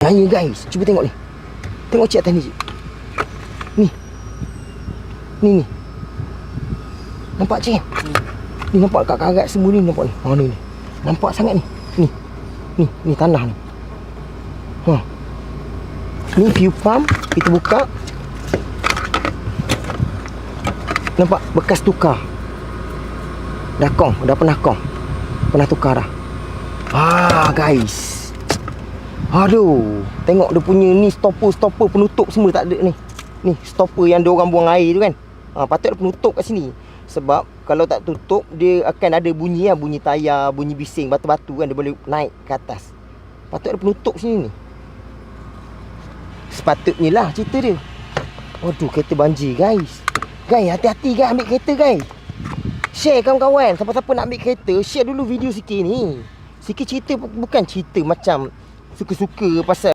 Gaya guys. Cuba tengok ni. Tengok cik atas ni cik. Ni. Ni ni. Nampak cik? Ni nampak kat karat semua ni nampak ni. Ha ni ni. Nampak sangat ni. Ni. Ni, ni tanah ni. Ha. Ni view pump kita buka. Nampak bekas tukar. Dah kong, dah pernah kong. Pernah tukar dah. Ah guys. Aduh, tengok dia punya ni stopper-stopper penutup semua tak ada ni. Ni stopper yang dia orang buang air tu kan. Ha, patut penutup kat sini. Sebab kalau tak tutup dia akan ada bunyi lah, bunyi tayar, bunyi bising, batu-batu kan dia boleh naik ke atas. Patut dia penutup sini ni. Sepatutnya lah cerita dia. Waduh, kereta banjir guys. Guys, hati-hati guys ambil kereta guys. Share kawan-kawan. Siapa-siapa nak ambil kereta, share dulu video sikit ni. Sikit cerita bu- bukan cerita macam suka-suka pasal